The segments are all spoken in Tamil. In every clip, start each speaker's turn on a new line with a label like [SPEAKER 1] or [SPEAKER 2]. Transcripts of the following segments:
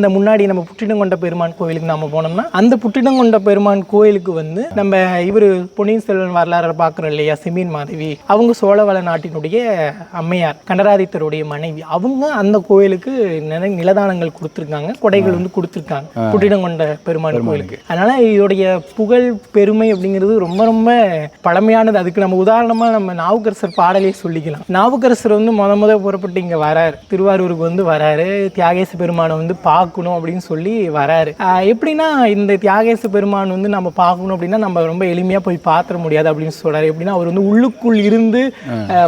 [SPEAKER 1] இந்த முன்னாடி நம்ம புற்றிடங்கொண்ட பெருமான் கோயிலுக்கு நம்ம போனோம்னா அந்த புற்றிடங்கொண்ட பெருமான் கோயிலுக்கு வந்து நம்ம இவர் பொன்னியின் செல்வன் வரலாறு பார்க்குறோம் இல்லையா சிமீன் மாதவி. அவங்க சோழவள நாட்டினுடைய அம்மையார் கண்டராதித்தருடைய மனைவி. அவங்க அந்த கோயிலுக்கு நிலதானங்கள் கொடுத்துருக்காங்க கொடைகள் வந்து கொடுத்துருக்காங்க புற்றிடங்கொண்ட பெருமான் கோயிலுக்கு. அதனால இதோடைய புகழ் பெருமை அப்படிங்கிறது ரொம்ப ரொம்ப பழமையானது. அதுக்கு நம்ம உதாரணமா நம்ம நாவுக்கரசர் பாடலே சொல்லிக்கலாம். நாவுக்கரசர் வந்து முத முத புறப்பட்டு இங்க வராரு. திருவாரூருக்கு வந்து வராரு. தியாகேச பெருமானை வந்து பார்க்கணும் அப்படின்னு சொல்லி வராரு. எப்படின்னா இந்த தியாகேச பெருமான் வந்து நம்ம பார்க்கணும் அப்படின்னா நம்ம ரொம்ப எளிமையா போய் பார்த்துட முடியாது அப்படின்னு சொல்றாரு. எப்படின்னா அவர் வந்து உள்ளுக்குள் இருந்து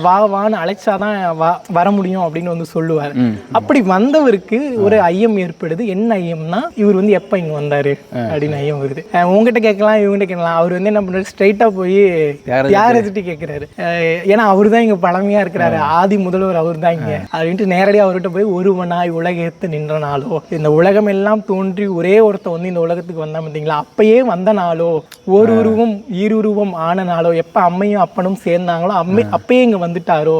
[SPEAKER 1] வா வான்னு அழைச்சாதான் வா வர முடியும் அப்படின்னு வந்து சொல்லுவார். அப்படி வந்தவருக்கு ஒரு ஐயம் ஏற்படுது. என்ன ஐயம்னா இவர் வந்து எப்ப இங்க வந்தாரு அப்படின்னு ஐயம் வருது. உங்ககிட்ட கேட்கலாம் இவங்ககிட்ட கேட்கலாம். அவர் வந்து என்ன பண்றாரு ஸ்ட்ரைட்டா போய் தியாகராஜர்கிட்ட கேட்கிறாரு? ஏன்னா அவர் தான் இங்க பழமையா இருக்கிறாரு. ஆதி முதல்வர் அவர் தான் இங்க. அப்படின்ட்டு நேரடியா அவர்கிட்ட போய் ஒருவனாய் உலகத்து நின்ற நாளோ இந்த உலகம் எல்லாம் தோன்றி ஒரே ஒருத்தன் வந்து இந்த உலகத்துக்கு வந்தா பார்த்தீங்களா? அப்பயே வந்த நாளோ ஒரு உருவம் ஈருருவம் ஆன நாளோ எப்ப அம்மையும் அப்பனும் சேர்ந்தாங்களோ அம்மை அப்பயே இங்க வந்துட்டாரோ?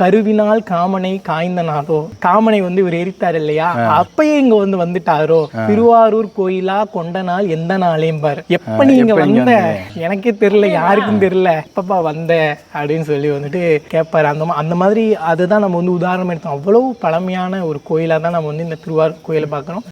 [SPEAKER 1] கருவினால் காமனை காய்ந்த நாளோ காமனை வந்து இவர் எரித்தார் இல்லையா? அப்பயே இங்க வந்து வந்துட்டாரோ? திருவாரூர் கோயிலா கொண்ட நாள் எந்த நாளேம் பாரு. எப்ப நீங்க வந்த? எனக்கே தெரியல யாருக்கும் தெரியல. எப்பப்பா வந்த? அப்படின்னு சொல்லி வந்துட்டு கேட்பாரு அந்த அந்த மாதிரி அதுதான் நம்ம வந்து உதாரணம் எடுத்தோம். அவ்வளவு பழமையான ஒரு கோயிலா தான் நம்ம வந்து இந்த திருவாரூர் கோயிலை பார்க்கறோம்